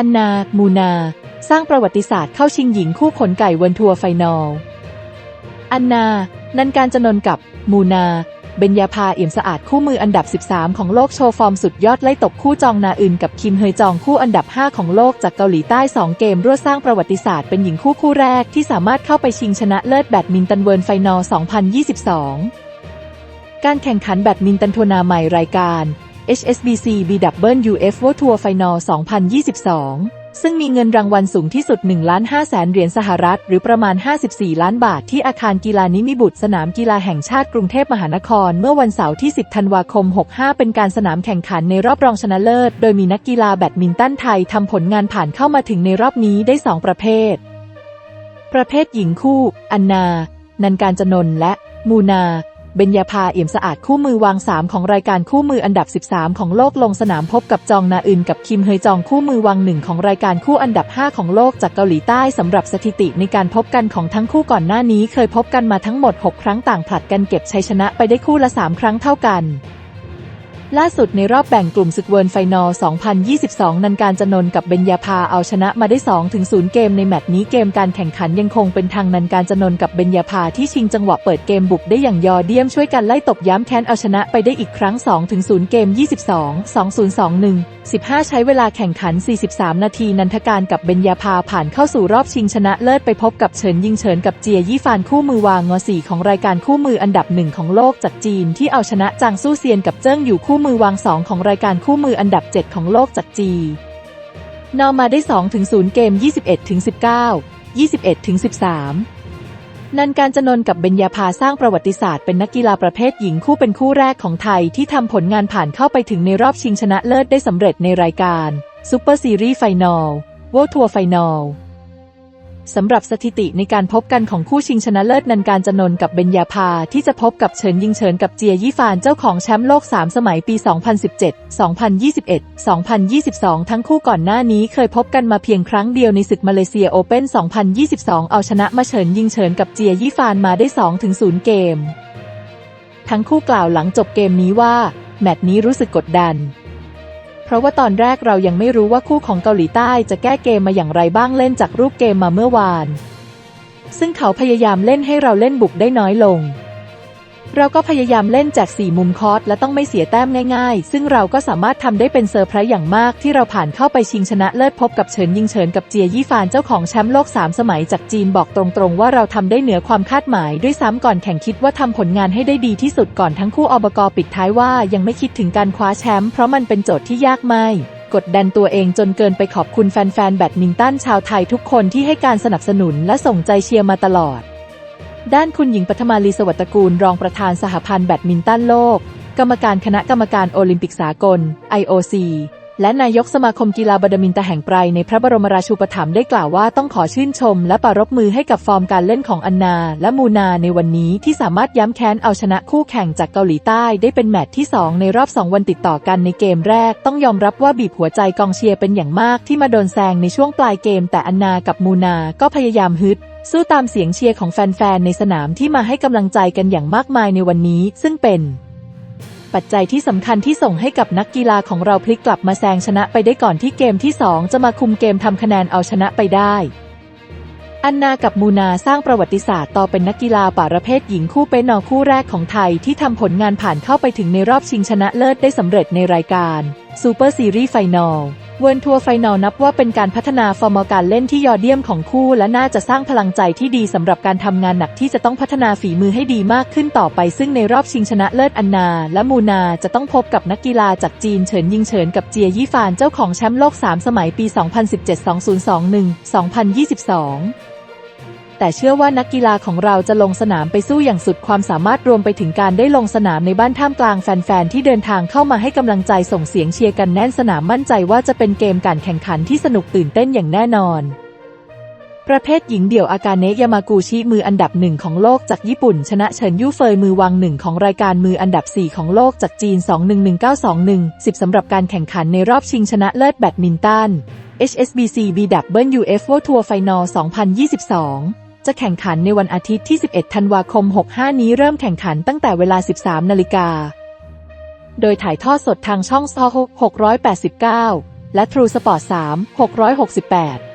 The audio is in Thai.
อันนา มูนา สร้างประวัติศาสตร์เข้าชิงหญิงคู่ขนไก่เวิร์ทัวร์ไฟนอล อันนา นันการจนนกับ มูนา เบญญาภาเอี่ยมสะอาดคู่มืออันดับ 13 ของโลกโชว์ฟอร์มสุดยอดไล่ตบคู่จองนาอึนกับคิมเฮยจองคู่อันดับ 5 ของโลกจากเกาหลีใต้ 2 เกมรวดสร้างประวัติศาสตร์เป็นหญิงคู่คู่แรกที่สามารถเข้าไปชิงชนะเลิศแบดมินตันเวิร์นไฟนอล 2022 การแข่งขันแบดมินตันทัวร์นาใหม่รายการ HSBC BWF World Tour Final 2022 ซึ่งมีเงินรางวัลสูงที่สุด1ล้าน5แสนเหรียญสหรัฐ หรือประมาณ 54 ล้านบาทที่อาคารกีฬานิมิบุตรสนามกีฬาแห่งชาติกรุงเทพมหานคร เมื่อวันเสาร์ที่ 10 ธันวาคม 65 เป็นการสนามแข่งขันในรอบรองชนะเลิศ โดยมีนักกีฬาแบดมินตันไทยทำผลงานผ่านเข้ามาถึงในรอบนี้ได้ 2 ประเภท ประเภทหญิงคู่ อันนา นันการจนนและ มูนา เบญญาภาเอี่ยมสะอาดคู่มือวาง 3 ของรายการคู่มืออันดับ 13 ของโลกลงสนามพบกับจองนาอึนกับคิมเฮยจองคู่มือวางหนึ่งของรายการคู่อันดับ 5 ของโลกจากเกาหลีใต้สำหรับสถิติในการพบกันของทั้งคู่ก่อนหน้านี้ เคยพบกันมาทั้งหมด 6 ครั้งต่างผลัดกันเก็บชัยชนะไปได้คู่ละ 3 ครั้งเท่ากัน ล่าสุดในรอบแบ่งกลุ่มศึกเวิร์นไฟนอล 2022 นันการจนนกับเบญญาภาเอาชนะมาได้ 2-0 เกมในแมตช์นี้เกมการแข่งขันยังคงเป็นทางนันการจนนกับเบญญาภาที่ชิงจังหวะเปิดเกมบุกได้อย่างยอดเยี่ยมช่วยกันไล่ตบย้ำแค้นเอาชนะไปได้อีกครั้ง 2-0 เกม 22 2021 15 ใช้เวลาแข่งขัน 43 นาที นันทการกับเบญญาภาผ่านเข้าสู่รอบชิงชนะเลิศไปพบกับเฉินยิงเฉินกับเจียยี่ฟานคู่มือวางงอสีของรายการคู่มืออันดับหนึ่งของโลกจากจีนที่เอาชนะจางสู้เซียนกับเจิ้งอยู่คู่มือวางสองของรายการคู่มืออันดับ 7 ของโลกจากจีนอมาได้2-0เกม 21-19 21-13 นันการจนนกับเบญญาภาสร้างประวัติศาสตร์เป็นนักกีฬาประเภทหญิงคู่เป็นคู่แรกของไทยที่ทำผลงานผ่านเข้าไปถึงในรอบชิงชนะเลิศได้สำเร็จในรายการซูเปอร์ซีรีส์ไฟนอลวอทัวร์ไฟนอล สำหรับสถิติในการพบกันของคู่ชิงชนะเลิศนันการจนนกับเบญญาภาที่จะพบกับเฉินยิงเฉินกับเจียยี่ฟานเจ้าของแชมป์โลก 3 สมัยปี 2017 2021 2022 ทั้งคู่ก่อนหน้านี้เคยพบกันมาเพียงครั้งเดียวในศึกมาเลเซียโอเพ่น 2022 เอาชนะมาเฉินยิงเฉินกับเจียยี่ฟานมาได้ 2-0 เกม ทั้งคู่กล่าวหลังจบเกมนี้ว่า แมตช์นี้รู้สึกกดดัน เพราะว่าตอนแรกเรายังไม่รู้ว่าคู่ของเกาหลีใต้จะแก้เกมมาอย่างไรบ้างเล่นจากรูปเกมมาเมื่อวาน ซึ่งเขาพยายามเล่นให้เราเล่นบุกได้น้อยลง เราก็พยายามเล่นจากสี่มุมคอร์สและต้องไม่เสียแต้มง่ายๆ ซึ่งเราก็สามารถทำได้เป็นเซอร์ไพรส์อย่างมากที่เราผ่านเข้าไปชิงชนะเลิศพบกับเฉินยิงเฉินกับเจียยี่ฟานเจ้าของแชมป์โลก 3 สมัยจากจีนบอกตรงๆ ว่าเราทำได้เหนือความคาดหมาย ด้วยซ้ำก่อนแข่งคิดว่าทำผลงานให้ได้ดีที่สุดก่อนทั้งคู่อบกปิดท้ายว่ายังไม่คิดถึงการคว้าแชมป์เพราะมันเป็นโจทย์ที่ยากไม่กดดันตัวเองจนเกินไปขอบคุณแฟนๆแบดมินตันชาวไทยทุกคนที่ให้การสนับสนุนและส่งใจเชียร์มาตลอด ด้านคุณหญิงปฐมาลีสวัสตกูล รองประธานสหพันธ์แบดมินตันโลก กรรมการคณะกรรมการโอลิมปิกสากล IOC และนายกสมาคมกีฬาบดมินตันแห่งไพรในพระบรมราชูปถัมภ์ได้กล่าวว่าต้องขอชื่นชม และปรารบมือให้กับฟอร์มการเล่นของอันนา และมูนาในวันนี้ที่สามารถย้ำแค้นเอาชนะคู่แข่งจากเกาหลีใต้ได้เป็นแมตช์ที่ 2 ในรอบ 2 วันติดต่อกันในเกมแรก ต้องยอมรับว่าบีบหัวใจกองเชียร์เป็นอย่างมากที่มาโดนแซงในช่วงปลายเกม แต่อันนากับมูนาก็พยายามฮึด สู้ตามเสียงเชียร์ของแฟนๆ ในสนามที่มาให้กำลังใจกันอย่างมากมายในวันนี้ ซึ่งเป็น ปัจจัยที่สำคัญที่ส่งให้กับนักกีฬาของเราพลิกกลับมาแซงชนะไปได้ก่อนที่เกมที่ 2 จะมาคุมเกมทำคะแนนเอาชนะไปได้ อันนากับมูนาสร้างประวัติศาสตร์ต่อเป็นนักกีฬาป่าระเภทหญิงคู่เป็นนอคู่แรกของไทยที่ทำผลงานผ่านเข้าไปถึงในรอบชิงชนะเลิศได้สำเร็จในรายการซูเปอร์ซีรีส์ไฟนอล เวิร์นทัวร์ไฟนอลนับว่าเป็นการพัฒนาฟอร์มการเล่นที่ยอดเยี่ยมของคู่ และน่าจะสร้างพลังใจที่ดีสำหรับการทำงานหนักที่จะต้องพัฒนาฝีมือให้ดีมากขึ้นต่อไป ซึ่งในรอบชิงชนะเลิศอันนา และมูนาจะต้องพบกับนักกีฬาจากจีนเฉินยิงเฉินกับเจียยี่ฟานเจ้าของแชมป์โลก 3 สมัยปี 2017 2021 2022 แต่เชื่อว่านักกีฬาของเราจะลงสนามไปสู้อย่างสุดความสามารถรวมไปถึงการได้ลงสนามในบ้านท่ามกลางแฟนๆที่เดินทางเข้ามาให้กำลังใจส่งเสียงเชียร์กันแน่นสนามมั่นใจว่าจะเป็นเกมการแข่งขันที่สนุกตื่นเต้นอย่างแน่นอน ประเภทหญิงเดี่ยวอากาเนะยามากูชิมืออันดับหนึ่งของโลกจากญี่ปุ่น ชนะเฉินยู่เฟยมือวางหนึ่งของรายการมืออันดับ 4 ของโลกจากจีน 211921 10สำหรับการแข่งขันในรอบชิงชนะเลิศแบดมินตัน HSBC BWF World Tour Final 2022 จะแข่งขันในวันอาทิตย์ที่ 11 ธันวาคม 65 นี้เริ่มแข่งขันตั้งแต่เวลา 13 นาฬิกา โดยถ่ายทอดสดทางช่องซอ689 และ True Sport 3 668